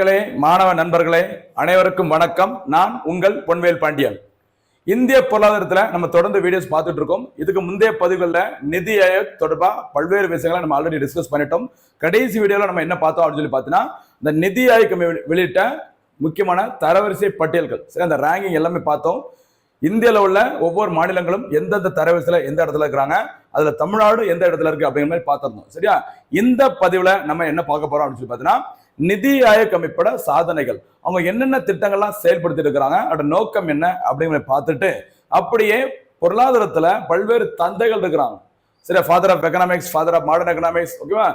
மக்களே மாணவ நண்பர்களே அனைவருக்கும் வணக்கம். நான் உங்கள் பொன்வேல் பாண்டியன். இந்திய பொருளாதாரத்தில் நம்ம தொடர்ந்து வீடியோஸ் பார்த்துட்டு இருக்கோம். இதுக்கு முந்தைய பதிவுகளில் நிதி ஆயோக் தொடர்பாக பல்வேறு விஷயங்களை நம்ம ஆல்ரெடி டிஸ்கஸ் பண்ணிட்டோம். கடைசி வீடியோவில் நம்ம என்ன பார்த்தோம் அப்படின்னு சொல்லி பார்த்தீங்கன்னா இந்த நிதி ஆயோக் வெளியிட்ட முக்கியமான தரவரிசை பட்டியல்கள். சரி அந்த ரேங்கிங் எல்லாமே பார்த்தோம். இந்தியாவில் உள்ள ஒவ்வொரு மாநிலங்களும் எந்தெந்த தரவரிசையில் எந்த இடத்துல இருக்கிறாங்க அதுல தமிழ்நாடு எந்த இடத்துல இருக்கு அப்படிங்கிற மாதிரி பார்த்துருந்தோம். சரியா? இந்த பதிவில் நம்ம என்ன பார்க்க போறோம் அப்படின்னு சொல்லி பார்த்தீங்கன்னா நிதி ஆயோக் அமைப்போட சாதனைகள். அவங்க என்னென்ன திட்டங்கள்லாம் செயல்படுத்திட்டு இருக்கிறாங்க அதோட நோக்கம் என்ன அப்படிங்கிறத பார்த்துட்டு அப்படியே பொருளாதாரத்துல பல்வேறு தந்தைகள் இருக்கிறாங்க. சரி father of economics father of modern economics ஓகேவா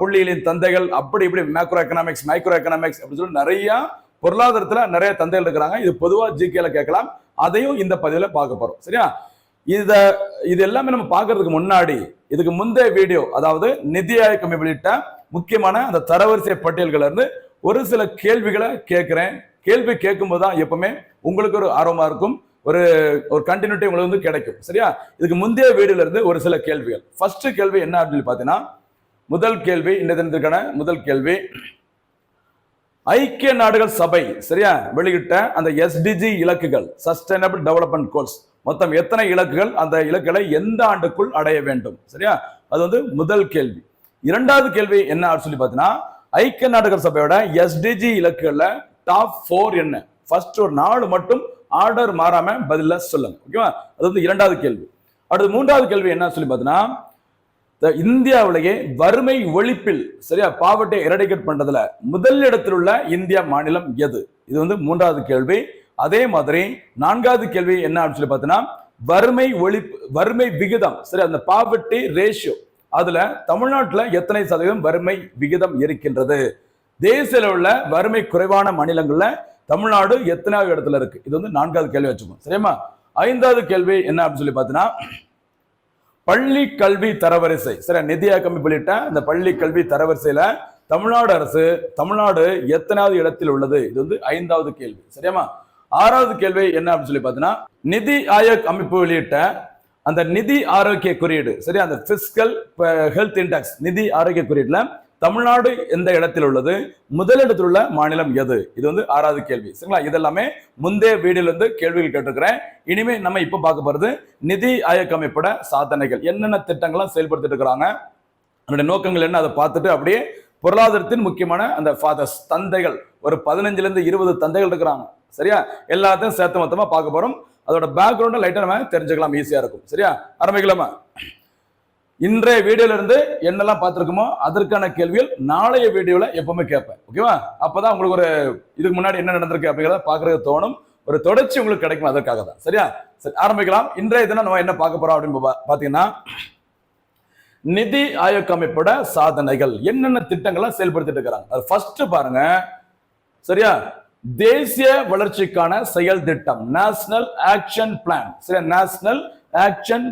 புள்ளிகளின் தந்தைகள் அப்படி இப்படி மேக்ரோ எக்கனாமிக்ஸ் மைக்ரோ எக்கனாமிக்ஸ் அப்படின்னு சொல்லி நிறைய பொருளாதாரத்துல நிறைய தந்தைகள் இருக்கிறாங்க. இது பொதுவா ஜிகேல கேட்கலாம். அதையும் இந்த பதிவுல பார்க்க போறோம். சரியா? இத இது எல்லாமே நம்ம பார்க்கறதுக்கு முன்னாடி இதுக்கு முந்தைய வீடியோ அதாவது நிதி ஆயோக் வெளியிட்ட முக்கியமான அந்த தரவரிசை பட்டியல்கள்லேருந்து ஒரு சில கேள்விகளை கேட்குறேன். கேள்வி கேட்கும்போது தான் எப்பவுமே உங்களுக்கு ஒரு ஆர்வமாக இருக்கும். ஒரு ஒரு கண்டினியூட்டி உங்களுக்கு வந்து கிடைக்கும். சரியா? இதுக்கு முந்தைய வீடுலேருந்து இருந்து ஒரு சில கேள்விகள். ஃபர்ஸ்ட் கேள்வி என்ன அப்படின்னு பார்த்தீங்கன்னா முதல் கேள்வி இந்த தினத்திற்கான முதல் கேள்வி. ஐக்கிய நாடுகள் சபை சரியா? வெளியிட்ட அந்த எஸ்டிஜி இலக்குகள் சஸ்டைனபிள் டெவலப்மெண்ட் கோல்ஸ் மொத்தம் எத்தனை இலக்குகள்? அந்த இலக்குகளை எந்த ஆண்டுக்குள் அடைய வேண்டும்? சரியா? அது வந்து முதல் கேள்வி. இரண்டாவது கேள்வி என்ன அப்படின்னு சொல்லி பார்த்தீங்கன்னா ஐக்கிய நாடுகள் சபையோட எஸ்டிஜி இலக்குகள்ல டாப் ஃபோர் என்ன? ஃபர்ஸ்ட் ஒரு நாலு மட்டும் ஆர்டர் மாறாம பதில சொல்லுங்க. ஓகேவா அது வந்து இரண்டாவது கேள்வி. அடுத்து மூன்றாவது கேள்வி என்ன சொல்லி பார்த்தீங்கன்னா இந்தியாவிலேயே வறுமை ஒழிப்பில் சரியா பாவர்ட்டி எரடிகேட் பண்றதுல முதல் இடத்தில் உள்ள இந்தியா மாநிலம் எது? இது வந்து மூன்றாவது கேள்வி. அதே மாதிரி நான்காவது கேள்வி என்ன அப்படின்னு சொல்லி பார்த்தீங்கன்னா வறுமை ஒழிப்பு வறுமை விகிதம் சரி அந்த பாவர்ட்டி ரேஷியோ அதுல தமிழ்நாட்டில் எத்தனை சதவீதம் வறுமை விகிதம் இருக்கின்றது? தேசிய அளவில் வறுமை குறைவான மாநிலங்கள்ல தமிழ்நாடு எத்தனாவது இடத்துல இருக்கு? இது வந்து நான்காவது கேள்வி வச்சுக்கோங்க. சரியாமா ஐந்தாவது கேள்வி என்ன அப்படின்னு சொல்லி பார்த்தீங்கன்னா பள்ளி கல்வி தரவரிசை. சரி நிதியா கம்மி வெளியிட்ட இந்த பள்ளி கல்வி தரவரிசையில தமிழ்நாடு அரசு தமிழ்நாடு எத்தனாவது இடத்தில் உள்ளது? இது வந்து ஐந்தாவது கேள்வி. சரியாமா ஆறாவது கேள்வி என்ன அப்படின்னு சொல்லி பார்த்தீங்கன்னா நிதி ஆயோக் அமைப்பு வெளியிட்ட அந்த நிதி ஆரோக்கிய குறியீடு சரி அந்த பிசிக்கல் ஹெல்த் இண்டெக்ஸ் நிதி ஆரோக்கிய குறியீடுல தமிழ்நாடு எந்த இடத்தில் உள்ளது? முதலிடத்தில் உள்ள மாநிலம் எது? இது வந்து ஆறாவது கேள்வி சரிங்களா? இதெல்லாமே முந்தைய வீடியோல இருந்து கேள்விகள் கேட்டிருக்கிறேன். இனிமே நம்ம இப்ப பார்க்க போறது நிதி ஆயோக் அமைப்போட சாதனைகள். என்னென்ன திட்டங்கள்லாம் செயல்படுத்திட்டு இருக்கிறாங்க? அதனுடைய நோக்கங்கள் என்ன? அதை பார்த்துட்டு அப்படியே பொருளாதாரத்தின் முக்கியமான அந்த ஃபாதர்ஸ் தந்தைகள். ஒரு பதினஞ்சுல இருந்து இருபது தந்தைகள் இருக்கிறாங்க சரியா? எல்லாத்தையும் சேர்த்து மொத்தமா பார்க்க போறோம். அதோட பேக்ரவுண்டை லைட்டா நம்ம தெரிஞ்சுக்கலாம் ஈஸியா இருக்கும். சரியா? ஆரம்பிக்கலாமா இன்றைய வீடியோல இருந்து என்னெல்லாம் பார்த்துருக்கோமோ அதற்கான கேள்விகள் நாளைய வீடியோல எப்பவுமே கேட்பேன். ஓகேவா அப்பதான் உங்களுக்கு ஒரு இதுக்கு முன்னாடி என்ன நடந்திருக்கு அப்படிங்கிறத பாக்குறது தோணும். ஒரு தொடர்ச்சி உங்களுக்கு கிடைக்கும் அதற்காக தான். சரியா? சரி ஆரம்பிக்கலாம். இன்றைய தினம் நம்ம என்ன பார்க்க போறோம் அப்படின்னு பார்த்தீங்கன்னா பாத்தீங்கன்னா நிதி ஆயோக் அமைப்போட சாதனைகள். என்னென்ன திட்டங்கள்லாம் செயல்படுத்திட்டு இருக்கிறாங்க அது ஃபர்ஸ்ட் பாருங்க. சரியா? தேசிய வளர்ச்சிக்கான செயல் திட்டம் நேஷனல் ஆக்ஷன் பிளான் சரி national action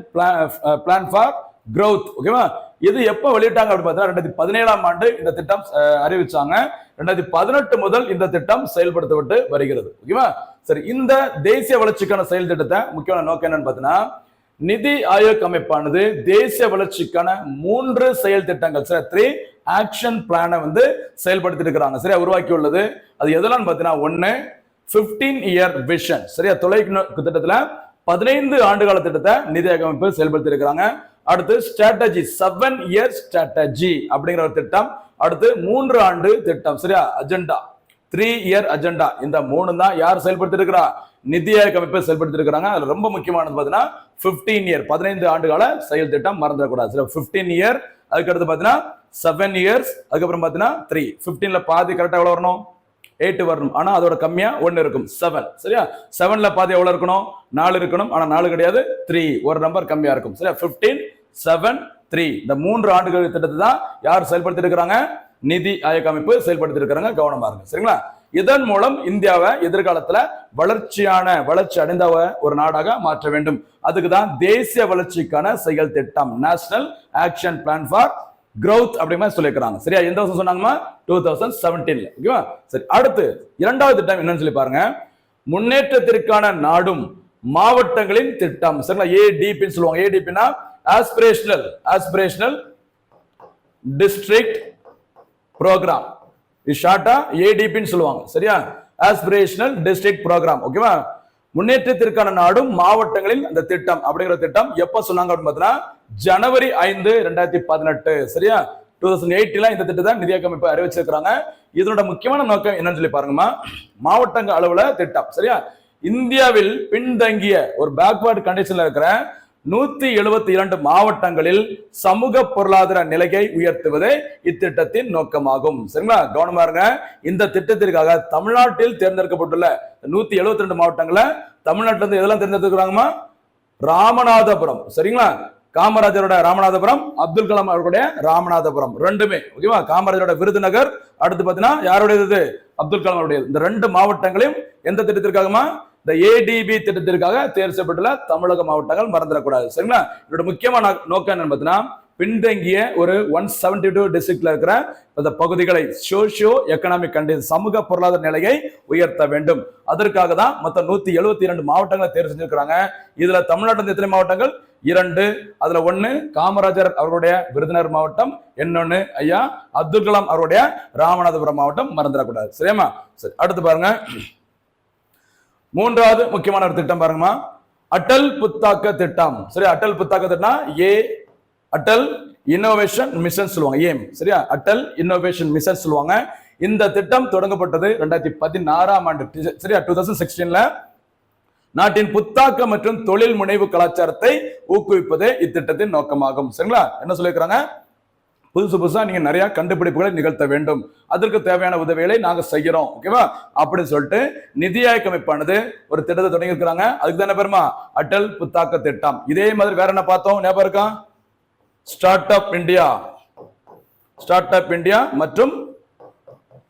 plan for growth. ஓகேவா இது எப்போ வெளியிட்டாங்க அப்படின்னு பார்த்தா ரெண்டாயிரத்தி பதினேழாம் ஆண்டு இந்த திட்டம் அறிவிச்சாங்க. ரெண்டாயிரத்தி பதினெட்டு முதல் இந்த திட்டம் செயல்படுத்தப்பட்டு வருகிறது. ஓகேவா சரி இந்த தேசிய வளர்ச்சிக்கான செயல் திட்டத்தை முக்கியமான நோக்கம் என்னன்னு பார்த்தீங்கன்னா நிதி ஆயோக் அமைப்பானது தேசிய வளர்ச்சிக்கான மூன்று செயல் திட்டங்கள். சரி த்ரீ ஆக்ஷன் பிளானை வந்து செயல்படுத்தி இருக்கிறாங்க. சரியா? உருவாக்கி உள்ளது அது எதெல்லாம் பார்த்தீங்கன்னா ஒன்று ஃபிஃப்டீன் இயர் விஷன் சரியா? தொலைநோக்கு திட்டத்தில் பதினைந்து ஆண்டுகால திட்டத்தை நிதி ஆயோக் அமைப்பு செயல்படுத்தி இருக்கிறாங்க. அடுத்து ஸ்ட்ராட்டஜி செவன் இயர் ஸ்ட்ராட்டஜி அப்படிங்கிற ஒரு திட்டம். அடுத்து மூன்று ஆண்டு திட்டம். சரியா? அஜெண்டா த்ரீ இயர் அஜெண்டா இந்த மூணு தான் யார் செயல்படுத்தி இருக்கிறா? நிதி ஆயோக் அமைப்பை செயல்படுத்திருக்கிறாங்க அதில் ரொம்ப முக்கியமானது பார்த்தீங்கன்னா 15 இயர் பதினைந்து ஆண்டுகால செயல் திட்டம் மறந்துடக்கூடாது. சில ஃபிஃப்டீன் இயர் அதுக்கடுத்து பார்த்தீங்கன்னா செவன் இயர்ஸ் அதுக்கப்புறம் பார்த்தீங்கன்னா த்ரீ ஃபிஃப்டீனில் பாதி கரெக்டாக எவ்வளோ வரணும்? எயிட் வரணும். ஆனால் அதோட கம்மியாக ஒன்று இருக்கும். செவன் சரியா? செவனில் பாதி எவ்வளோ இருக்கணும்? நாலு இருக்கணும். ஆனால் நாலு கிடையாது த்ரீ ஒரு நம்பர் கம்மியாக இருக்கும். சரியா? 15 செவன் த்ரீ இந்த மூன்று ஆண்டுகள் திட்டத்தை தான் யார் செயல்படுத்திருக்கிறாங்க நிதி ஆயோக் அமைப்பு செயல்படுத்திருக்கிறாங்க கவனமாக இருக்கு சரிங்களா? இதன் மூலம் இந்தியாவை எதிர்காலத்துல வளர்ச்சியான வளர்ச்சி அடைந்த ஒரு நாடாக மாற்ற வேண்டும். அதுக்கு தான் தேசிய வளர்ச்சிக்கான செயல் திட்டம் national action plan for growth அப்படிங்கிற மாதிரி சொல்லியிருக்கிறாங்க. சரியா? எந்த வருஷம் சொன்னாங்கம்மா? டூ தௌசண்ட் செவன்டீன்ல ஓகேவா? சரி அடுத்து இரண்டாவது திட்டம் என்னன்னு சொல்லி பாருங்க. முன்னேற்றத்திற்கான நாடும் மாவட்டங்களின் திட்டம். சரிங்களா? ஏடிபின்னு சொல்லுவாங்க. ஏடிபின்னா ஆஸ்பிரேஷனல் ஆஸ்பிரேஷனல் டிஸ்ட்ரிக்ட் ப்ரோக்ராம் இது ஷார்ட்டா ஏடிபின்னு சொல்லுவாங்க. சரியா? ஆஸ்பிரேஷனல் டிஸ்ட்ரிக்ட் ப்ரோக்ராம் ஓகேவா முன்னேற்றத்திற்கான நாடும் மாவட்டங்களில் அந்த திட்டம் அப்படிங்கிற திட்டம் எப்ப சொன்னாங்க அப்படின்னு பார்த்தீங்கன்னா ஜனவரி ஐந்து ரெண்டாயிரத்தி பதினெட்டு. சரியா? டூ தௌசண்ட் எயிட்டில இந்த திட்டத்தை நிதியக அமைப்பு அறிவிச்சிருக்கிறாங்க. இதனோட முக்கியமான நோக்கம் என்னன்னு சொல்லி பாருங்கம்மா. மாவட்டங்க அளவுல திட்டம். சரியா? இந்தியாவில் பின்தங்கிய ஒரு பேக்வேர்டு கண்டிஷன்ல இருக்கிற நூத்தி எழுபத்தி இரண்டு மாவட்டங்களில் சமூக பொருளாதார நிலையை உயர்த்துவதே இத்திட்டத்தின் நோக்கமாகும். சரிங்களா? கவனமா இருங்க. இந்த திட்டத்திற்காக தமிழ்நாட்டில் தேர்ந்தெடுக்கப்பட்டுள்ள நூத்தி எழுபத்தி ரெண்டு மாவட்டங்கள தமிழ்நாட்டில இருந்து எதெல்லாம் தேர்ந்தெடுத்துக்கிறாங்கம்மா ராமநாதபுரம். சரிங்களா? காமராஜரோட ராமநாதபுரம் அப்துல் கலாம் அவர்களுடைய ராமநாதபுரம். ரெண்டுமே. ஓகேவா? காமராஜரோட விருதுநகர் அடுத்து பாத்தீங்கன்னா யாருடையது? அப்துல் கலாம் அவருடைய இந்த ரெண்டு மாவட்டங்களையும் எந்த திட்டத்திற்காகமா இந்த ஏடிபி திட்டத்திற்காக தேர்வு செய்யப்பட்டுள்ள தமிழக மாவட்டங்கள் மறந்துடக்கூடாது. சரிங்களா? இதோட முக்கியமான நோக்கம் என்னன்னு பார்த்தீங்கன்னா பின்தங்கிய ஒரு ஒன் செவன்டி டூ டிஸ்ட்ரிக்ட்ல இருக்கிற இந்த பகுதிகளை சோஷியோ எக்கனாமிக் கண்டிஷன் சமூக பொருளாதார நிலையை உயர்த்த வேண்டும். அதற்காக தான் மொத்தம் நூத்தி எழுபத்தி இரண்டு மாவட்டங்களை தேர்வு செஞ்சிருக்கிறாங்க. இதுல தமிழ்நாட்டில் எத்தனை மாவட்டங்கள்? இரண்டு. அதுல ஒண்ணு காமராஜர் அவருடைய விருதுநகர் மாவட்டம் இன்னொன்னு ஐயா அப்துல் கலாம் அவருடைய ராமநாதபுரம் மாவட்டம் மறந்துடக்கூடாது. சரியாமா சரி அடுத்து பாருங்க. மூன்றாவது முக்கியமான ஒரு திட்டம் பாருங்கம்மா. அட்டல் புத்தாக்க திட்டம். சரி அட்டல் புத்தாக்க திட்டம் ஏ அட்டல் இன்னோவேஷன் மிஷன் சொல்லுவாங்க. ஏம் சரியா? அட்டல் இன்னோவேஷன் மிஷன் சொல்லுவாங்க. இந்த திட்டம் தொடங்கப்பட்டது ரெண்டாயிரத்தி பதினாறாம் ஆண்டு. சரியா? டூ தௌசண்ட் சிக்ஸ்டீன்ல நாட்டின் புத்தாக்க மற்றும் தொழில் முனைவு கலாச்சாரத்தை ஊக்குவிப்பதே இத்திட்டத்தின் நோக்கமாகும். சரிங்களா? என்ன சொல்லியிருக்கிறாங்க? புதுசு புதுசாக நீங்கள் நிறையா கண்டுபிடிப்புகளை நிகழ்த்த வேண்டும். அதற்கு தேவையான உதவிகளை நாங்கள் செய்கிறோம் ஓகேவா அப்படின்னு சொல்லிட்டு நிதி ஆயக்க அமைப்பானது ஒரு திட்டத்தை தொடங்கி இருக்கிறாங்க. அதுக்கு தானே பெருமா? அட்டல் புத்தாக்க திட்டம். இதே மாதிரி வேற என்ன பார்த்தோம்? ஞாபகம் இருக்கா? Start up India start up India மற்றும்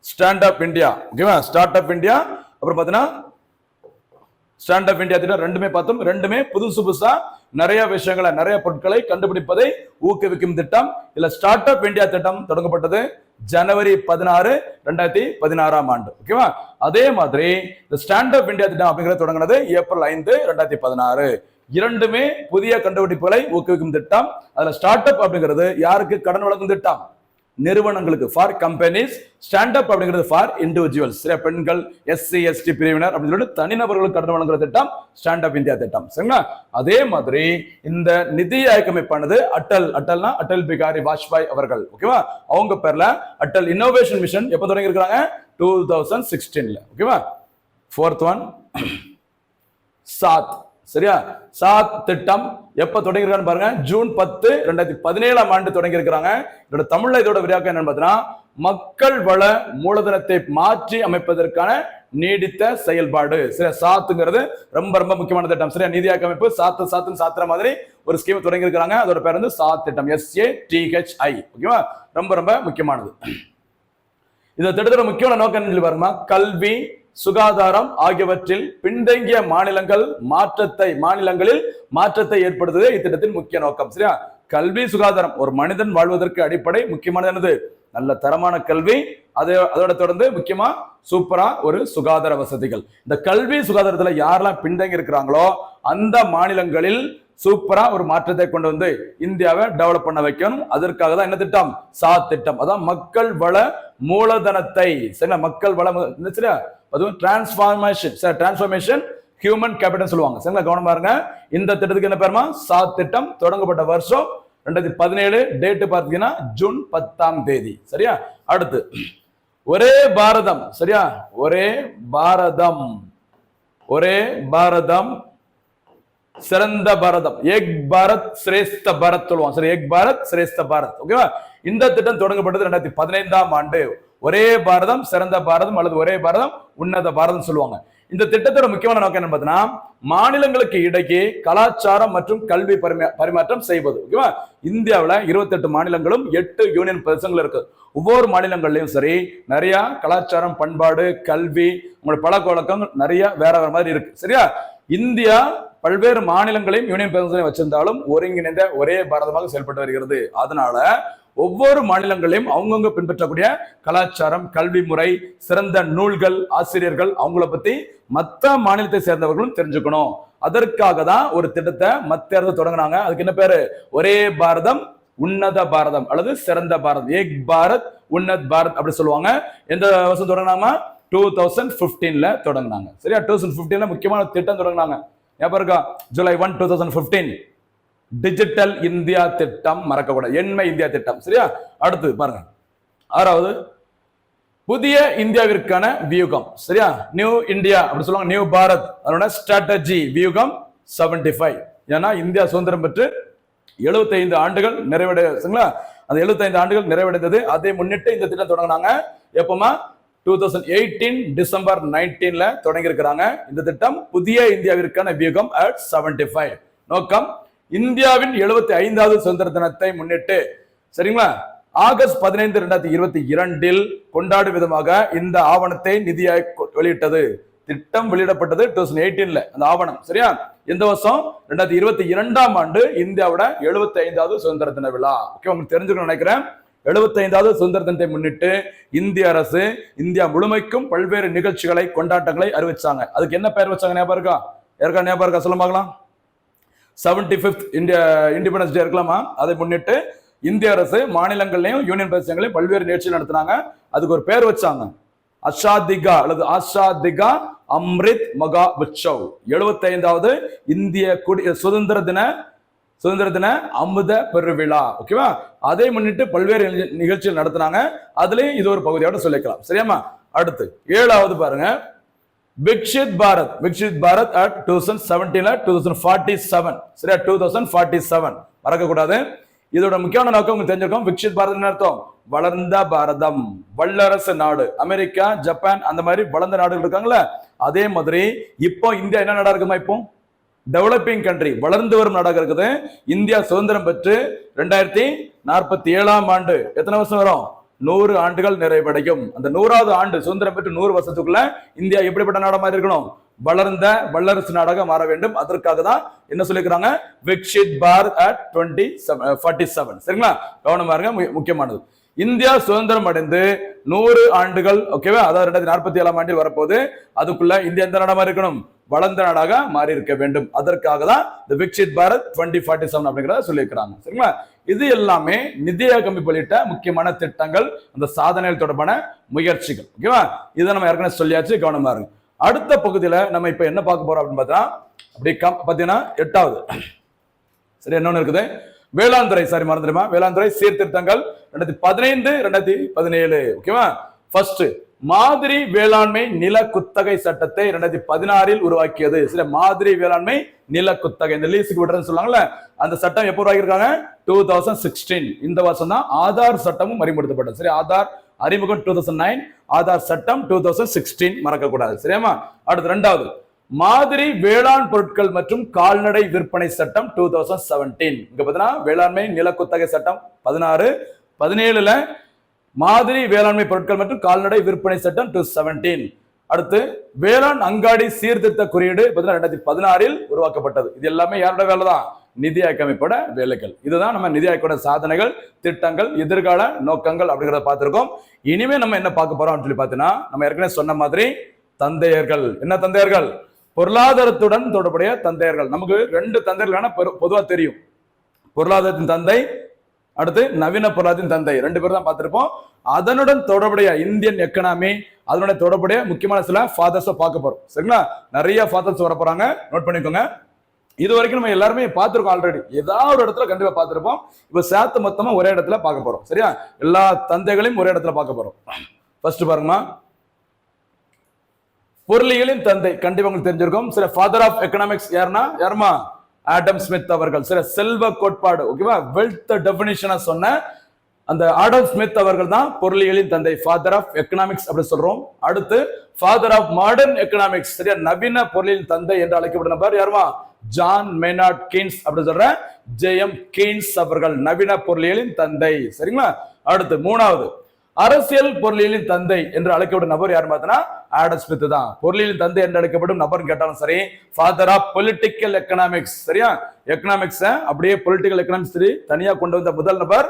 ஸ்டாண்ட் அப் இந்தியா ஓகேவா ஸ்டார்ட் அப் இந்தியா அப்புறம் பார்த்தீங்கன்னா ஸ்டாண்ட் அப் இந்தியா திட்டம் ரெண்டுமே பார்த்தோம். ரெண்டுமே புதுசு புதுசா நிறைய விஷயங்களை நிறைய பொருட்களை கண்டுபிடிப்பதை ஊக்குவிக்கும் திட்டம். இதுல ஸ்டார்ட் அப் இந்தியா திட்டம் தொடங்கப்பட்டது ஜனவரி பதினாறு ரெண்டாயிரத்தி பதினாறாம் ஆண்டு. ஓகேவா அதே மாதிரி இந்த ஸ்டாண்ட் அப் இந்தியா திட்டம் அப்படிங்கிறது தொடங்கினது ஏப்ரல் ஐந்து ரெண்டாயிரத்தி பதினாறு. இரண்டுமே புதிய கண்டுபிடிப்புகளை ஊக்குவிக்கும் திட்டம். அதுல ஸ்டார்ட் அப் அப்படிங்கிறது யாருக்கு கடன் வழங்கும் திட்டம்? நிறுவனங்களுக்கு ஃபார் கம்பெனிஸ் ஸ்டாண்ட் அப் அப்படிங்கிறது ஃபார் இண்டிவிஜுவல்ஸ் சில பெண்கள் எஸ்சி எஸ்டி பிரிவினர் அப்படின்னு சொல்லிட்டு தனிநபர்களுக்கு கடன் வழங்குற திட்டம் ஸ்டாண்ட் அப் இந்தியா திட்டம். சரிங்களா? அதே மாதிரி இந்த நிதி ஆயோக் அமைப்பானது அட்டல் அட்டல்னா அட்டல் பிகாரி வாஜ்பாய் அவர்கள் ஓகேவா அவங்க பேர்ல அட்டல் இன்னோவேஷன் மிஷன் எப்போ தொடங்கி இருக்கிறாங்க டூ தௌசண்ட் சிக்ஸ்டீன்ல ஓகேவா ஃபோர்த் ஒன் சாத். சரியா? சாத் திட்டம் எப்ப தொடங்கிருக்கான்னு பாருங்க. ஜூன் பத்து ரெண்டாயிரத்தி பதினேழாம் ஆண்டு தொடங்கி இருக்கிறாங்க இதோட தமிழ்ல இதோட விரிவாக்கம் என்னன்னு பார்த்தீங்கன்னா மக்கள் வள மூலதனத்தை மாற்றி அமைப்பதற்கான நீடித்த செயல்பாடு. சரியா? சாத்துங்கிறது ரொம்ப ரொம்ப முக்கியமான திட்டம். சரியா? நிதியாக்க அமைப்பு சாத்து சாத்துன்னு சாத்துற மாதிரி ஒரு ஸ்கீம் தொடங்கி இருக்கிறாங்க அதோட பேர் வந்து சாத் திட்டம். எஸ்ஏ டிஹெச்ஐ ஓகேவா? ரொம்ப ரொம்ப முக்கியமானது. இந்த திட்டத்தோட முக்கியமான நோக்கம் என்ன சொல்லி பாருமா கல்வி சுகாதாரம் ஆகியவற்றில் பின்தங்கிய மாநிலங்கள் மாற்றத்தை மாநிலங்களில் மாற்றத்தை ஏற்படுத்துவதே இத்திட்டத்தின் முக்கிய நோக்கம் சரியா? கல்வி சுகாதாரம். ஒரு மனிதன் வாழ்வதற்கு அடிப்படை முக்கியமானது என்னது? நல்ல தரமான கல்வி அது அதோட தொடர்ந்து முக்கியமா சூப்பரா ஒரு சுகாதார வசதிகள். இந்த கல்வி சுகாதாரத்துல யாரெல்லாம் பின்தங்கி இருக்கிறாங்களோ அந்த மாநிலங்களில் சூப்பரா ஒரு மாற்றத்தை கொண்டு வந்து இந்தியாவை டெவலப் பண்ண வைக்கணும். அதற்காக தான் என்ன திட்டம்? சா திட்டம். அதான் மக்கள் வள மூலதனத்தை சரி மக்கள் வள சரியா? அதுவும் transformation sir transformation human capital சொல்லுவாங்க. சரிங்களா? கவனம் பாருங்க. இந்த திட்டத்துக்கு என்ன பேருமா? சாத் திட்டம் தொடங்கப்பட்ட வருஷம் ரெண்டாயிரத்தி பதினேழு டேட்டு பார்த்தீங்கன்னா ஜூன் பத்தாம் தேதி. சரியா? அடுத்து ஒரே பாரதம். சரியா? ஒரே பாரதம். ஒரே பாரதம். சிறந்த பாரதம். ஏக் பாரத் சிரேஷ்ட பாரத் சொல்லுவோம் சரி ஏக் பாரத் சிரேஷ்ட பாரத். ஓகேவா? இந்த திட்டம் தொடங்கப்பட்டது ரெண்டாயிரத்தி பதினைந்தாம் ஆண்டு. ஒரே பாரதம் சிறந்த பாரதம் அல்லது ஒரே பாரதம் உன்னத பாரதம் சொல்லுவாங்க. இந்த திட்டத்தோட முக்கியமான நோக்கம் என்ன பார்த்தீங்கன்னா மாநிலங்களுக்கு இடையே கலாச்சாரம் மற்றும் கல்வி பரிமா- பரிமாற்றம் செய்வது. ஓகேவா? இந்தியாவில் இருபத்தெட்டு மாநிலங்களும் எட்டு யூனியன் பிரதேசங்கள் இருக்கு. ஒவ்வொரு மாநிலங்கள்லையும் சரி நிறைய கலாச்சாரம் பண்பாடு கல்வி உங்களோட பழக்க வழக்கங்கள் நிறைய வேற வேற மாதிரி இருக்கு. சரியா? இந்தியா பல்வேறு மாநிலங்களையும் யூனியன் பிரதேசங்களையும் வச்சிருந்தாலும் ஒருங்கிணைந்த ஒரே பாரதமாக செயல்பட்டு வருகிறது. அதனால ஒவ்வொரு மாநிலங்களையும் அவங்கவுங்க பின்பற்றக்கூடிய கலாச்சாரம் கல்வி முறை சிறந்த நூல்கள் ஆசிரியர்கள் அவங்கள பத்தி மற்ற மாநிலத்தை சேர்ந்தவர்களும் தெரிஞ்சுக்கணும். அதற்காக தான் ஒரு திட்டத்தை மத்திய அரசு தொடங்கினாங்க. அதுக்கு என்ன பேரு? ஒரே பாரதம் உன்னத பாரதம் அல்லது சிறந்த பாரதம். ஏக் பாரத் உன்னத் பாரத் அப்படி சொல்லுவாங்க. எந்த வருஷம் தொடங்கினாமா டூ தௌசண்ட் பிப்டீன்ல தொடங்கினாங்க. சரியா? டூ தௌசண்ட் பிப்டீன்ல முக்கியமான திட்டம் தொடங்கினாங்க. ஞாபகம் இருக்கா? July one two thousand fifteen digital India திட்டம் மறக்கக்கூடாது. எண்மை இந்தியா திட்டம். சரியா? அடுத்து பாருங்க. ஆறாவது புதிய இந்தியாவிற்கான வியூகம். சரியா? நியூ இந்தியா அப்படின்னு சொல்லுவாங்க. நியூ பாரத் அதோட ஸ்ட்ராட்டஜி வியூகம் 75 ஃபைவ் ஏன்னா இந்தியா சுதந்திரம் பெற்று 75 ஆண்டுகள் நிறைவடைங்களா அந்த 75 ஆண்டுகள் நிறைவடைந்தது. அதை முன்னிட்டு இந்த திட்டம் தொடங்கினாங்க. எப்பமா டூ தௌசண்ட் எயிட்டீன் டிசம்பர் நைன்டீன்ல தொடங்கியிருக்கிறாங்க. இந்த திட்டம் புதிய இந்தியாவிற்கான வியூகம் அட் 75 ஃபைவ் நோக்கம் இந்தியாவின் 75வது ஐந்தாவது சுதந்திர தினத்தை முன்னிட்டு சரிங்களா? ஆகஸ்ட் பதினைந்து ரெண்டாயிரத்தி இருபத்தி இரண்டில் கொண்டாடும் விதமாக இந்த ஆவணத்தை நிதி ஆயோக் கொ- வெளியிட்டது. திட்டம் வெளியிடப்பட்டது டூ தௌசண்ட் எயிட்டீன்ல அந்த ஆவணம் சரியா? இந்த வருஷம் ரெண்டாயிரத்தி இருபத்தி இரண்டாம் ஆண்டு இந்தியாவோட 75வது ஐந்தாவது சுதந்திர தின விழா. ஓகே உங்களுக்கு தெரிஞ்சுக்கணும்னு நினைக்கிறேன். 75வது ஐந்தாவது சுதந்திர தினத்தை முன்னிட்டு இந்திய அரசு இந்தியா முழுமைக்கும் பல்வேறு நிகழ்ச்சிகளை கொண்டாட்டங்களை அறிவிச்சாங்க. அதுக்கு என்ன பெயர் வச்சாங்க ஞாபகம் இருக்கா? யாருக்கா ஞாபகம் இருக்கா? சொல்ல பார்க்கலாம். Seventy fifth India independence day இருக்கலாமா? அதை முன்னிட்டு இந்திய அரசு மாநிலங்கள்லயும் யூனியன் பிரதேசங்களையும் பல்வேறு நிகழ்ச்சி நடத்தினாங்க. அதுக்கு ஒரு பேர் வச்சாங்க. அஷாதிகா அல்லது ஆஷாதிகா அம்ரித் மகா உற்சவ் 75வது இந்திய குடி சுதந்திர தின சுதந்திர தின அமுத பெருவிழா. ஓகேவா அதை முன்னிட்டு பல்வேறு நிகழ்ச்சிகள் நடத்தினாங்க. அதுலயும் இது ஒரு பகுதியோட சொல்லிக்கலாம். சரியாமா அடுத்து ஏழாவது பாருங்க. Viksit Bharat Viksit Bharat at two thousand செவன்டீன்ல two thousand forty seven சரியா? டூ தௌசண்ட் ஃபார்ட்டி செவன் மறக்கக்கூடாது. இதோட முக்கியமான நோக்கம் உங்களுக்கு தெரிஞ்சிருக்கும். விக்ஷித் பாரத் அர்த்தம்? வளர்ந்த பாரதம். வல்லரசு நாடு. அமெரிக்கா ஜப்பான் அந்த மாதிரி வளர்ந்த நாடுகள் இருக்காங்களே அதே மாதிரி இப்போ இந்தியா என்ன நாடா இருக்குமா இப்போ? டெவலப்பிங் கண்ட்ரி வளர்ந்து வரும் நாடாக இருக்குது. இந்தியா சுதந்திரம் பெற்று ரெண்டாயிரத்தி நாற்பத்தி ஏழாம் ஆண்டு. எத்தனை வருஷம் வரும்? நூறு ஆண்டுகள் நிறைவடையும். அந்த நூறாவது ஆண்டு சுதந்திரம் பெற்று நூறு வருஷத்துக்குள்ள இந்தியா எப்படிப்பட்ட நாடமா இருக்கணும்? வளர்ந்த வல்லரசு நாடாக மாற வேண்டும். அதற்காக தான் என்ன சொல்லிக்கிறாங்க Viksit Bharat at twenty forty seven சரிங்களா? கவனமா இருங்க. மு- முக்கியமானது. இந்தியா சுதந்திரம் அடைந்து நூறு ஆண்டுகள் ஓகேவா அதாவது ரெண்டாயிரத்தி நாற்பத்தி ஏழாம் ஆண்டில் வரப்போகுது. அதுக்குள்ள இந்தியா எந்த நாடமா இருக்கணும்? வளர்ந்த நாடாக மாறி இருக்க வேண்டும். அதற்காக தான் இந்த Viksit Bharat twenty forty seven அப்படிங்கிறத சொல்லியிருக்கிறாங்க. சரிங்களா? இது எல்லாமே நிதி ஆயோக் வெளியிட்ட முக்கியமான திட்டங்கள் அந்த சாதனைகள் தொடர்பான முயற்சிகள். ஓகேவா? இதை நம்ம ஏற்கனவே சொல்லியாச்சு கவனமா இருங்க. அடுத்த பகுதியில் நம்ம இப்போ என்ன பார்க்க போறோம் அப்படின்னு பார்த்தா அப்படி கம் பார்த்தீங்கன்னா எட்டாவது. சரி என்னொன்னு இருக்குது? வேளாண் துறை. சாரி மறந்துடுமா வேளாண் துறை சீர்திருத்தங்கள் ரெண்டாயிரத்தி பதினைந்து ரெண்டாயிரத்தி பதினேழு. ஓகேவா? ஃபர்ஸ்ட் மாதிரி வேளாண்மை நில குத்தகை சட்டத்தை ரெண்டாயிரத்தி பதினாறில் உருவாக்கியது. சில மாதிரி வேளாண்மை நில குத்தகை. இந்த லீஸுக்கு விடுறதுன்னு சொல்லுவாங்கல்ல அந்த சட்டம் எப்போ உருவாக்கியிருக்காங்க? டூ தௌசண்ட் சிக்ஸ்டீன் இந்த வருஷம் தான் ஆதார் சட்டமும் அறிமுகப்படுத்தப்பட்டது. சரி ஆதார் அறிமுகம் டூ தௌசண்ட் நைன் ஆதார் சட்டம் டூ தௌசண்ட் சிக்ஸ்டீன் மறக்கக்கூடாது. சரியாமா அடுத்து ரெண்டாவது. மாதிரி வேளாண் பொருட்கள் மற்றும் கால்நடை விற்பனை சட்டம் டூ தௌசண்ட் செவன்டீன் இங்க பார்த்தீங்கன்னா வேளாண்மை நிலக்குத்தகை சட்டம் பதினாறு பதினேழுல மாதிரி வேளாண்மை பொருட்கள் மற்றும் கால்நடை விற்பனை சட்டம் டூ செவன்டீன் அடுத்து வேளாண் அங்காடி சீர்திருத்த குறியீடு பார்த்தீங்கன்னா ரெண்டாயிரத்தி பதினாறில் உருவாக்கப்பட்டது. இது எல்லாமே யாரோட வேலை தான் நிதி ஆயோக் வேலைகள். இதுதான் நம்ம நிதி ஆயோக்கோட சாதனைகள் திட்டங்கள் எதிர்கால நோக்கங்கள் அப்படிங்கிறத பார்த்துருக்கோம். இனிமே நம்ம என்ன பார்க்க போறோம் அப்படின்னு சொல்லி பார்த்தீங்கன்னா நம்ம ஏற்கனவே சொன்ன மாதிரி தந்தையர்கள். என்ன தந்தையர்கள்? பொருளாதாரத்துடன் தொடர்புடைய தந்தையர்கள். நமக்கு ரெண்டு தந்தையர்களான பொதுவாக தெரியும். பொருளாதாரத்தின் தந்தை அடுத்து நவீன பொருளாதாரத்தின் தந்தை. ரெண்டு பேரும் தான் பார்த்துருப்போம். அதனுடன் தொடர்புடைய இந்தியன் எக்கனாமி அதனுடைய தொடர்புடைய முக்கியமான சில ஃபாதர்ஸை பார்க்க போறோம். சரிங்களா? நிறைய ஃபாதர்ஸ் வர போறாங்க நோட் பண்ணிக்கோங்க. இது வரைக்கும் நம்ம எல்லாருமே பார்த்துருக்கோம் ஆல்ரெடி ஏதாவது ஒரு இடத்துல கண்டிப்பா பார்த்துருப்போம். இப்போ சேர்த்து மொத்தமா ஒரே இடத்துல பார்க்க போறோம். சரியா? எல்லா தந்தைகளையும் ஒரே இடத்துல பார்க்க போறோம். ஃபர்ஸ்ட் பாருங்கம்மா. பொருளியலின் தந்தை. கண்டிப்பா உங்களுக்கு தெரிஞ்சிருக்கும். சில ஃபாதர் ஆஃப் எக்கனாமிக்ஸ் யாருன்னா? யாருமா ஆடம் ஸ்மித் அவர்கள் சில செல்வ கோட்பாடு ஓகேவா வெல்த் டெபினிஷனை சொன்ன அந்த ஆடம் ஸ்மித் அவர்கள் தான் பொருளியலின் தந்தை ஃபாதர் ஆஃப் எக்கனாமிக்ஸ் அப்படி சொல்றோம். அடுத்து ஃபாதர் ஆஃப் மாடர்ன் எக்கனாமிக்ஸ் சரியா? நவீன பொருளியல் தந்தை என்று அழைக்கப்படும் நபர் யாருமா? ஜான் மேனாட் கீன்ஸ் அப்படி சொல்ற ஜெயம் கீன்ஸ் அவர்கள் நவீன பொருளியலின் தந்தை. சரிங்களா? அடுத்து மூணாவது அரசியல் பொருளியலின் தந்தை என்று அழைக்கப்படும் நபர் யார் பார்த்தனா? ஆடம் ஸ்மித் தான். பொருளியலின் தந்தை என்று அழைக்கப்படும் நபர் கேட்டாலும் சரி ஃபாதர் ஆஃப் பொலிட்டிக்கல் எக்கனாமிக்ஸ் சரியா? எக்கனாமிக்ஸ் அப்படியே பொலிட்டிக்கல் எக்கனாமிக்ஸ் சரி தனியா கொண்டு வந்த முதல் நபர்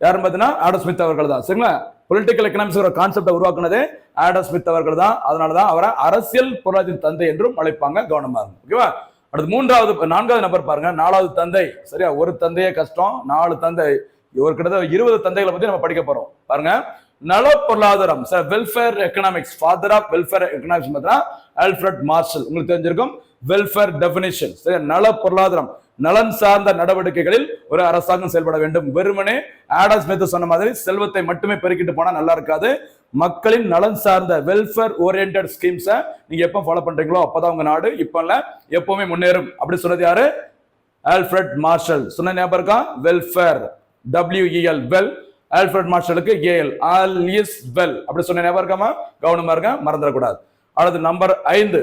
யாரும் பார்த்தீங்கன்னா ஆடம் ஸ்மித் அவர்கள் தான். சரிங்களா? பொலிட்டிக்கல் எக்கனாமிக்ஸ் ஒரு கான்செப்டை உருவாக்குனது ஆடம் ஸ்மித் அவர்கள் தான். அதனால தான் அவரை அரசியல் பொருளாதாரத்தின் தந்தை என்றும் அழைப்பாங்க கவனமா இருக்கும் ஓகேவா? அடுத்து மூன்றாவது நான்காவது நபர் பாருங்க. நாலாவது தந்தை. சரியா? ஒரு தந்தையே கஷ்டம் நாலு தந்தை. ஒரு கிட்டத்தட்ட இருபது தந்தைகளை பத்தி நம்ம படிக்க போறோம். பாருங்க. நல பொருளாதாரம் welfare economics father of welfare economics பார்த்தா ஆல்ஃபிரட் மார்ஷல் உங்களுக்கு தெரிஞ்சிருக்கும்? வெல்ஃபேர் டெபினிஷன் சரி நல பொருளாதாரம் நலன் சார்ந்த நடவடிக்கைகளில் ஒரு அரசாங்கம் செயல்பட வேண்டும். வெறுமனே ஆடம் ஸ்மித் சொன்ன மாதிரி செல்வத்தை மட்டுமே பெருக்கிட்டு போனா நல்லா இருக்காது. மக்களின் நலன் சார்ந்த வெல்ஃபேர் ஓரியன்ட் ஸ்கீம்ஸை நீங்க எப்போ ஃபாலோ பண்றீங்களோ அப்பதான் உங்க நாடு இப்ப இல்ல எப்பவுமே முன்னேறும். அப்படி சொன்னது யாரு? ஆல்ஃபிரட் மார்ஷல் சொன்ன ஞாபகம் இருக்கா? Welfare W E L well Alfred மார்ஷலுக்கு A L all is well அப்படி சொன்ன ஞாபகம் இருக்காமா கவனமா இருக்க மறந்துடக்கூடாது. அடுத்து நம்பர் ஐந்து.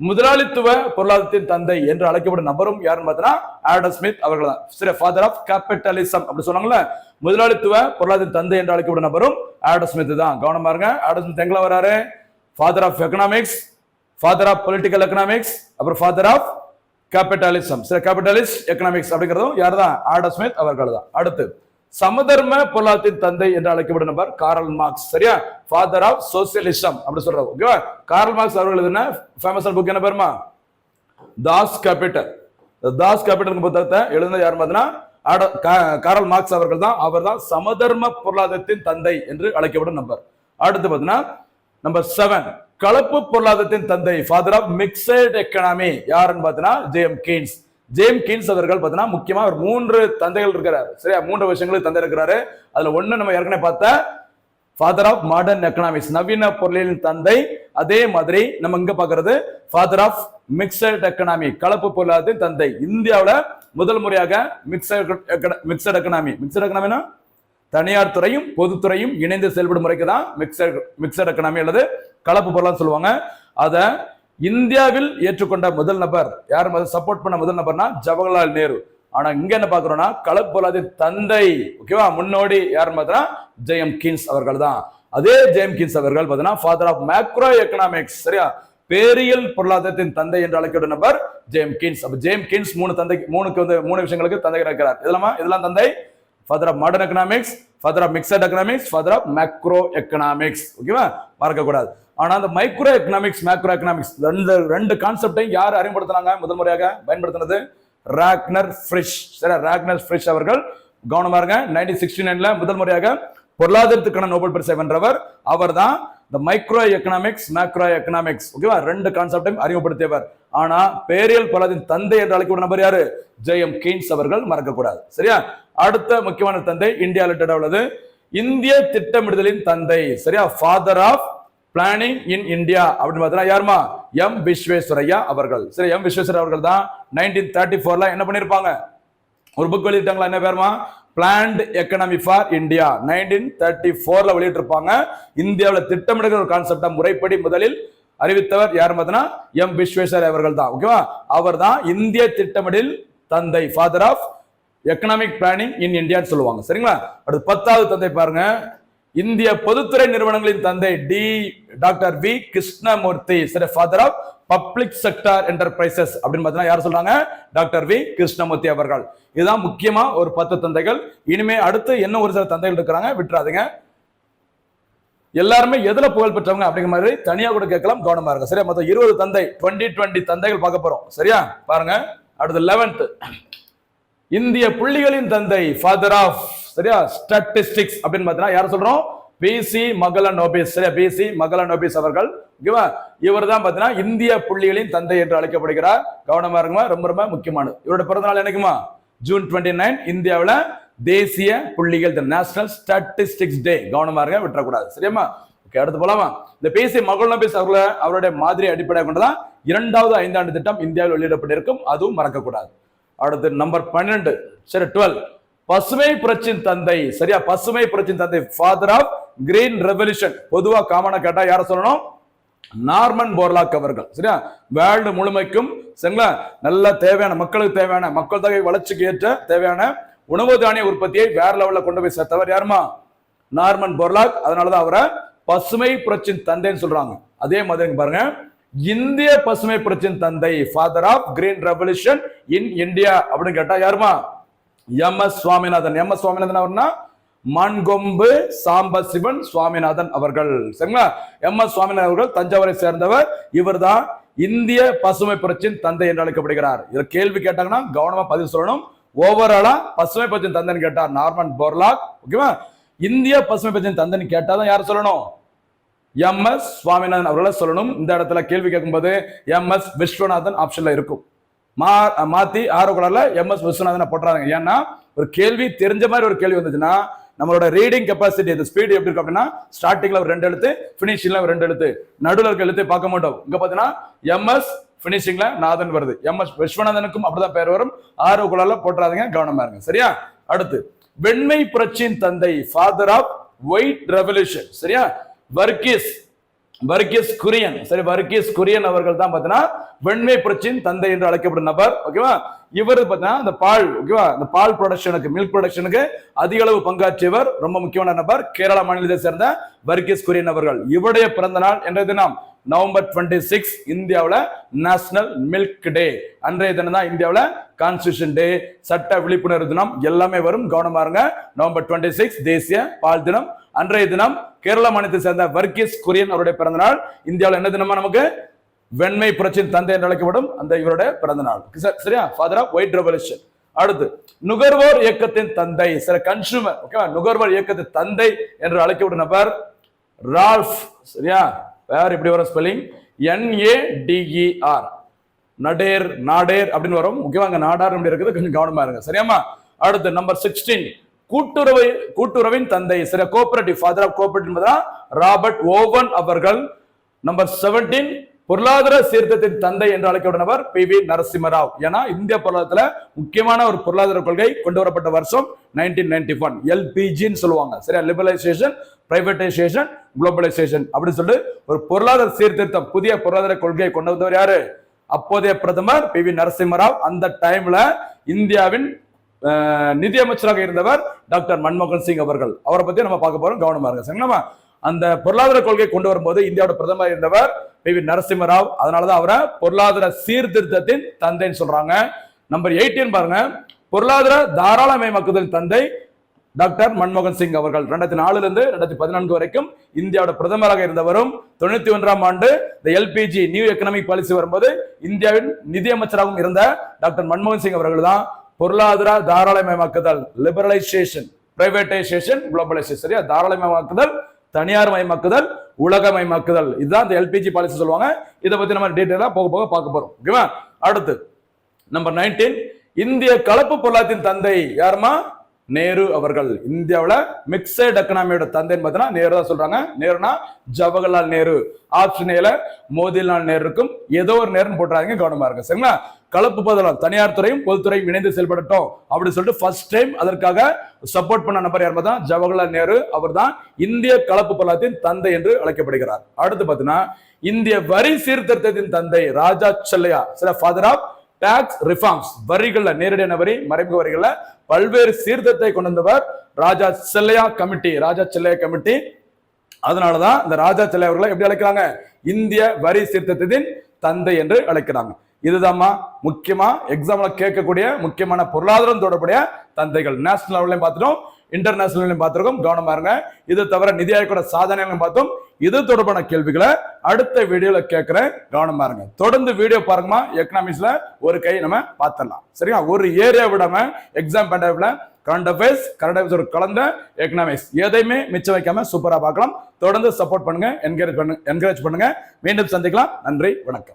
முதலாளித்துவ பொருளாதாரத்தின் தந்தை என்று அழைக்கப்படும் நபரும் யாருன்னு பார்த்தீங்கன்னா ஆடம் ஸ்மித் அவர்கள் தான் சரி ஃபாதர் ஆஃப் கேபிட்டலிசம் அப்படி சொன்னாங்கல்ல? முதலாளித்துவ பொருளாதாரத்தின் தந்தை என்று அழைக்கப்படும் நபரும் ஆடம் ஸ்மித் தான். கவனமா இருங்க ஆடம் ஸ்மித் எங்களை வராரு? Father of economics father of political economics அப்புறம் ஃபாதர் ஆஃப் கேபிட்டலிசம் சரி கேபிட்டலிஸ்ட் எக்கனாமிக்ஸ் அப்படிங்கிறதும் யார் தான் ஆடம் ஸ்மித் அவர்கள் தான் அடுத்து சமதர்ம பொருளாதாரத்தின் தந்தை என்று அழைக்கப்படும் நபர் காரல் மார்க்ஸ் சரியா? ஃபாதர் ஆஃப் சோசியலிசம் அப்படி சொல்றாரு. ஓகேவா காரல் மார்க்ஸ் அவர்கள் என்ன ஃபேமஸ் புக் என்ன பேருமா? தாஸ் கேபிட்டல் தாஸ் கேபிட்டல் புத்தகத்தை எழுந்த யார் பார்த்தீங்கன்னா? ஆட- காரல் மார்க்ஸ் அவர்கள் தான் அவர் தான் சமதர்ம பொருளாதாரத்தின் தந்தை என்று அழைக்கப்படும் நபர். அடுத்து பார்த்தீங்கன்னா நம்பர் செவன் கலப்பு பொருளாதாரத்தின் தந்தை ஃபாதர் ஆஃப் மிக்சட் எக்கனாமி யாருன்னு பார்த்தீங்கன்னா ஜேம் கீன்ஸ் ஜேம் கீன்ஸ் அவர்கள் பார்த்தீங்கன்னா முக்கியமா ஒரு மூன்று தந்தைகள் இருக்கிறார். சரியா? மூன்று விஷயங்களுக்கு தந்தை இருக்கிறாரு. அதுல ஒண்ணு நம்ம ஏற்கனவே பார்த்த ஃபாதர் ஆஃப் மாடர்ன் எக்கனாமிக்ஸ் நவீன பொருளின் தந்தை. அதே மாதிரி நம்ம இங்க பாக்குறது ஃபாதர் ஆஃப் மிக்சட் எக்கனாமி கலப்பு பொருளாதாரத்தின் தந்தை. இந்தியாவில் முதல் முறையாக மிக்சட் மிக்சட் எக்கனாமி மிக்சட் எக்கனாமினா தனியார் துறையும் பொதுத்துறையும் இணைந்து செயல்படும் முறைக்கு தான் மிக்சட் மிக்சட் எக்கனாமி அல்லது கலப்பு பொருளாதாரம் சொல்லுவாங்க. அதை இந்தியாவில் ஏற்றுக்கொண்ட முதல் நபர். யார் சப்போர்ட் பண்ண முதல் நபர்னா ஜவஹர்லால் நேரு. ஆனா இங்க என்ன பாக்குறோம்னா கலப்பு பொருளாதார தந்தை ஓகேவா முன்னோடி யார் பார்த்தா ஜெயம் கீன்ஸ் அவர்கள் தான். அதே ஜெயம் கீன்ஸ் அவர்கள் பார்த்தீங்கன்னா ஃபாதர் ஆஃப் மேக்ரோ எக்கனாமிக்ஸ் சரியா? பேரியல் பொருளாதாரத்தின் தந்தை என்று அழைக்கப்படும் நபர் ஜேம் கீன்ஸ். அப்ப ஜேம் கின்ஸ் மூணு தந்தை மூணுக்கு வந்து மூணு விஷயங்களுக்கு தந்தை இருக்கிறார். இதெல்லாம் இதெல்லாம் தந்தை further of modern economics further of mixed economics further of macro economics ஓகேவா மறக்கக்கூடாது. ஆனால் அந்த மைக்ரோ எக்கனாமிக்ஸ் மேக்ரோ எக்கனாமிக்ஸ் ரெண்டு ரெண்டு கான்செப்டையும் யார் அறிமுகப்படுத்தினாங்க? முதல் முறையாக பயன்படுத்தினது ராக்னர் ஃப்ரிஷ் சரி ராக்னர் ஃப்ரிஷ் அவர்கள். கவனமா இருங்க. நைன்டீன் சிக்ஸ்டி நைன்ல முதல் முறையாக பொருளாதாரத்துக்கான நோபல் பரிசை வென்றவர். அவர் தான் இந்த மைக்ரோ எக்கனாமிக்ஸ் மேக்ரோ எக்கனாமிக்ஸ் ஓகேவா ரெண்டு கான்செப்டையும் அறிமுகப்படுத்தியவர். ஆனா பேரியல் பலதின் தந்தை என்று அழைக்கப்படும் நபர் யாரு? ஜெயம் கீன்ஸ் அவர்கள் மறக்கக்கூடாது. சரியா? அடுத்த முக்கியமான தந்தை இந்தியா ரிலேட்டட் உள்ளது? இந்திய திட்டமிடுதலின் தந்தை. சரியா? Father of planning in India அப்படின்னு பார்த்தீங்கன்னா யாருமா? எம் விஸ்வேஸ்வரையா அவர்கள். சரி எம் விஸ்வேஸ்வரர் அவர்கள் தான் நைன்டீன் தேர்ட்டி ஃபோர்ல என்ன பண்ணிருப்பாங்க ஒரு புக் வெளியிட்டாங்களா? என்ன பேருமா? Planned economy for India nineteen thirty ஃபோர்ல வெளியிட்டிருப்பாங்க. இந்தியாவில் திட்டமிடுகிற ஒரு கான்செப்டா முறைப்படி முதலில் அறிவித்தவர் யார் பார்த்தீங்கன்னா எம் விஸ்வேஸ்வரர் அவர்கள் தான் ஓகேவா அவர் தான் இந்திய திட்டமிடல் தந்தை father of economic planning in இந்தியான்னு சொல்லுவாங்க. சரிங்களா? அடுத்து பத்தாவது தந்தை பாருங்க. இந்திய பொதுத்துறை நிறுவனங்களின் தந்தை டி டாக்டர் வி கிருஷ்ணமூர்த்தி சரி father of public sector enterprises அப்படின்னு பார்த்தீங்கன்னா யார் சொல்றாங்க? டாக்டர் வி கிருஷ்ணமூர்த்தி அவர்கள். இதுதான் முக்கியமா ஒரு பத்து தந்தைகள். இனிமே அடுத்து என்ன ஒரு சில தந்தைகள் இருக்கிறாங்க விட்டுறாதீங்க. எல்லாருமே எதுல புகழ் பெற்றவங்க அப்படிங்கிற மாதிரி தனியா கூட கேட்கலாம் கவனமா இருங்க. சரியா? மொத்தம் இருபது தந்தை டுவெண்ட்டி டுவெண்ட்டி தந்தைகள் பார்க்க போறோம். சரியா? பாருங்க. அடுத்து லெவன்த் இந்திய புள்ளிகளின் தந்தை ஃபாதர் ஆஃப் சரியா? ஸ்டாட்டிஸ்டிக்ஸ் அப்படின்னு பார்த்தீங்கன்னா யார் சொல்றோம்? பிசி மகள நோபிஸ் சரியா? பிசி மகள நோபிஸ் அவர்கள். ஓகேவா இவர் தான் பார்த்தீங்கன்னா இந்திய புள்ளிகளின் தந்தை என்று அழைக்கப்படுகிறார். கவனமா இருக்குமா ரொம்ப ரொம்ப முக்கியமானது. இவரோட பிறந்த நாள் என்னைக்குமா? ஜூன் டுவெண்ட்டி நைன் இந்தியாவில் தேசிய புள்ளிகள் த நேஷனல் ஸ்டாட்டிஸ்டிக்ஸ் டே கவனமா இருங்க விட்டுறக்கூடாது. சரியாமா ஓகே அடுத்து போலாமா? இந்த பேசிய மகள் நபீஸ் அவர்களை அவருடைய மாதிரி அடிப்படையாக கொண்டுதான் இரண்டாவது ஐந்தாண்டு திட்டம் இந்தியாவில் வெளியிடப்பட்டிருக்கும். அதுவும் மறக்கக்கூடாது. அடுத்து நம்பர் பன்னெண்டு சரி டுவெல் பசுமை புரட்சியின் தந்தை சரியா? பசுமை புரட்சியின் தந்தை ஃபாதர் ஆஃப் கிரீன் ரெவல்யூஷன் பொதுவா காமனா கேட்டா யார சொல்லணும்? நார்மன் போர்லாக் அவர்கள். சரியா? வேர்ல்டு முழுமைக்கும் சரிங்களா? நல்ல தேவையான மக்களுக்கு தேவையான மக்கள் தொகை வளர்ச்சிக்கு ஏற்ற தேவையான உணவு தானிய உற்பத்தியை வேற லெவலில் கொண்டு போய் சேர்த்தவர் யாருமா? Norman Borlaug. அதனால தான் அவரை பசுமை புரட்சின் தந்தைன்னு சொல்றாங்க. அதே மாதிரி பாருங்க. இந்திய பசுமை புரட்சின் தந்தை father of green revolution in India அப்படின்னு கேட்டா யாருமா? M. S. Swaminathan. M. S. Swaminathan அவர்னா? Mankombu Sambasivan Swaminathan அவர்கள். சரிங்களா? எம். எஸ். சுவாமிநாதன் அவர்கள் தஞ்சாவூரை சேர்ந்தவர். இவர்தான் இந்திய பசுமை புரட்சியின் தந்தை என்று அழைக்கப்படுகிறார். இதை கேள்வி கேட்டாங்கன்னா கவனமா பதிவு சொல்லணும். ஓவராலா பசுமை பத்தின் தந்தன் கேட்டார் நார்மன் போர்லாக். ஓகேவா இந்திய பசுமை பத்தின் தந்தன் கேட்டாதான் யார் சொல்லணும்? எம் எஸ் சுவாமிநாதன் அவர்களை சொல்லணும். இந்த இடத்துல கேள்வி கேட்கும்போது எம் எஸ் விஸ்வநாதன் ஆப்ஷன்ல இருக்கும். மா மாத்தி ஆறு கலர்ல எம் எஸ் விஸ்வநாதனை போட்டுறாங்க. ஏன்னா ஒரு கேள்வி தெரிஞ்ச மாதிரி ஒரு கேள்வி வந்துச்சுன்னா நம்மளோட ரீடிங் கெப்பாசிட்டி இந்த ஸ்பீடு எப்படி இருக்கும் அப்படின்னா ஸ்டார்டிங்ல ஒரு ரெண்டு எழுத்து பினிஷிங்ல ஒரு ரெண்டு எழுத்து நடுவில் இருக்க எழுத்து பார்க்க மாட்டோம். இங்க பாத்தீங்கன்னா எம்எஸ் பினிஷிங்ல நாதன் வருது. எம்எஸ் விஸ்வநாதனுக்கும் அப்படிதான் பேர் வரும். ஆறு குழால போட்டுறாதீங்க கவனமா இருங்க. சரியா? அடுத்து வெண்மை புரட்சியின் தந்தை ஃபாதர் ஆஃப் ஒயிட் ரெவல்யூஷன் சரியா? வர்கீஸ் வர்கீஸ் குரியன். சரி வர்கீஸ் குரியன் அவர்கள் தான் பார்த்தீங்கன்னா வெண்மை புரட்சியின் தந்தை என்று அழைக்கப்படும் நபர். ஓகேவா இவர் பார்த்தீங்கன்னா இந்த பால் ஓகேவா இந்த பால் ப்ரொடக்ஷனுக்கு மில்க் ப்ரொடக்ஷனுக்கு அதிக அளவு பங்காற்றியவர் ரொம்ப முக்கியமான நபர். கேரளா மாநிலத்தை சேர்ந்த வர்கீஸ் குரியன் அவர்கள். இவருடைய பிறந்த நாள் என்ற தினம். நவம்பர் டுவெண்ட்டி சிக்ஸ் இந்தியாவில் நேஷனல் மில்க் டே அன்றைய தினம் தான் இந்தியாவில் கான்ஸ்டியூஷன் டே சட்ட விழிப்புணர்வு தினம் எல்லாமே வரும். கவனமா இருங்க. நவம்பர் டுவெண்ட்டி சிக்ஸ் தேசிய பால் தினம். அன்றைய தினம் கேரள மாநிலத்தை சேர்ந்த வர்கீஸ் குரியன் அவருடைய பிறந்தநாள். இந்தியாவில் என்ன தினமா நமக்கு? வெண்மை புரட்சியின் தந்தை என்று அழைக்கப்படும் அந்த இவருடைய பிறந்தநாள். சரியா? ஃபாதர் ஆஃப் ஒயிட் ரெவல்யூஷன் அடுத்து நுகர்வோர் இயக்கத்தின் தந்தை சில கன்சூமர் ஓகேவா நுகர்வோர் இயக்கத்தின் தந்தை என்று அழைக்கப்படும் நபர் ரால்ஃப் சரியா? வேற இப்படி வரும் ஸ்பெல்லிங் என்ஏடிஇஆர் நடேர் நாடேர் அப்படின்னு வரும். முக்கியமா அங்க நாடார் அப்படி இருக்குது. கொஞ்சம் கவனமா இருங்க. சரியாமா அடுத்து நம்பர் சிக்ஸ்டீன் கூட்டுறவு கூட்டுறவின் தந்தை. சரி cooperative father of cooperative Robert Owen அவர்கள். நம்பர் செவன்டீன் பொருளாதார சீர்திருத்தத்தின் தந்தை என்று அழைக்கப்பட்டவர் பி வி நரசிம்மராவ். ஏன்னா இந்திய பொருளாதாரத்துல முக்கியமான ஒரு பொருளாதார கொள்கை கொண்டு வரப்பட்ட வருஷம் நைன்டீன் நைன்டி ஒன் எல்பிஜின்னு சொல்லுவாங்க. சரியா? லிபரலைசேஷன் பிரைவேடைசேஷன் குளோபலைசேஷன் அப்படின்னு சொல்லிட்டு ஒரு பொருளாதார சீர்திருத்தம் புதிய பொருளாதார கொள்கையை கொண்டு வந்தவர் யாரு? அப்போதைய பிரதமர் பி வி நரசிம்மராவ். அந்த டைம்ல இந்தியாவின் நிதியமைச்சராக இருந்தவர் டாக்டர் மன்மோகன் சிங் அவர்கள். அவரை பத்தி நம்ம பார்க்க போறோம். கவனமா இருங்க. சரிங்களா? அந்த பொருளாதார கொள்கை கொண்டு வரும்போது இந்தியாவோட பிரதமர் இருந்தவர் பிவி நரசிம்மராவ். அதனாலதான் அவரை பொருளாதார சீர்திருத்தத்தின் தந்தைன்னு சொல்றாங்க. நம்பர் 18 பாருங்க. பொருளாதார தாராளமயமாக்குதல் தந்தை டாக்டர் மன்மோகன் சிங் அவர்கள். ரெண்டாயிரத்தி நாலுல இருந்து ரெண்டாயிரத்தி பதினான்கு வரைக்கும் இந்தியாவோட பிரதமராக இருந்தவரும் தொண்ணூத்தி ஒன்றாம் ஆண்டு இந்த எல்பிஜி நியூ எக்கனாமிக் பாலிசி வரும்போது இந்தியாவின் நிதியமைச்சராகவும் இருந்த டாக்டர் மன்மோகன் சிங் அவர்கள் தான் பொருளாதார தாராளமயமாக்குதல் லிபரலைசேஷன் பிரைவேட்டைசேஷன் குளோபலைசேஷன் சரியா? தாராளமயமாக்குதல் தனியார் மயமாக்குதல் உலகமயமாக்குதல் இதுதான் இந்த எல்பிஜி பாலிசி சொல்லுவாங்க. இதை பத்தி நம்ம டீட்டெயிலா போக போக பார்க்க போறோம். ஓகேவா அடுத்து நம்பர் நைன்டீன் இந்திய கலப்பு பொருளாதாரத்தின் தந்தை யாருமா? நேரு அவர்கள். இந்தியாவில் மிக்சட் எக்கனாமியோட தந்தைன்னு பார்த்தீங்கன்னா நேரு தான் சொல்றாங்க. நேருனா ஜவஹர்லால் நேரு. ஆப்ஷன் ஏல மோதிலால் நேருக்கும் ஏதோ ஒரு நேருன்னு போட்டுறாங்க கவனமா இருக்கு சரிங்களா? கலப்பு பதலம் தனியார் துறையும் பொதுத்துறையும் இணைந்து செயல்படட்டும் அப்படின்னு சொல்லிட்டு ஃபர்ஸ்ட் டைம் அதற்காக சப்போர்ட் பண்ண நபர் யார் பார்த்தா ஜவஹர்லால் நேரு அவர் தான் இந்திய கலப்பு பொருளாதாரத்தின் தந்தை என்று அழைக்கப்படுகிறார். அடுத்து பார்த்தீங்கன்னா இந்திய வரி சீர்திருத்தத்தின் தந்தை ராஜா செல்லையா. சில ஃபாதர் ஆஃப் டாக்ஸ் ரிஃபார்ம்ஸ் வரிகள்ல நேரடியான வரி மறைமுக வரிகள்ல பல்வேறு சீர்திருத்தத்தை கொண்டு வந்தவர் ராஜா செல்லையா கமிட்டி ராஜா செல்லையா கமிட்டி. அதனாலதான் இந்த ராஜா செல்லையா அவர்களை எப்படி அழைக்கிறாங்க? இந்திய வரி சீர்திருத்தத்தின் தந்தை என்று அழைக்கிறாங்க. இதுதாம்மா முக்கியமா எக்ஸாம்ல கேட்கக்கூடிய முக்கியமான பொருளாதாரம் தொடர்புடைய தந்தைகள். நேஷனல் லெவல்லையும் பார்த்துட்டோம் இன்டர்நேஷனல் பார்த்துருக்கோம். கவனம் பாருங்க இது தவிர நிதி ஆயோட சாதனைகளையும் பார்த்தோம். இது தொடர்பான கேள்விகளை அடுத்த வீடியோல கேட்கிறேன். கவனம் பாருங்க தொடர்ந்து வீடியோ பாருங்கம்மா. எக்கனாமிக்ஸ்ல ஒரு கை நம்ம பார்த்துடலாம். சரிங்களா ஒரு ஏரியா விடாம எக்ஸாம் பண்றதுல கரண்ட் அஃபேர்ஸ் கரண்ட் அஃபேர்ஸ் ஒரு கலந்த எக்கனாமிக்ஸ் எதையுமே மிச்சம் வைக்காம சூப்பரா பார்க்கலாம். தொடர்ந்து சப்போர்ட் பண்ணுங்க. என்கரேஜ் பண்ணுங்க என்கரேஜ் பண்ணுங்க. மீண்டும் சந்திக்கலாம். நன்றி வணக்கம்.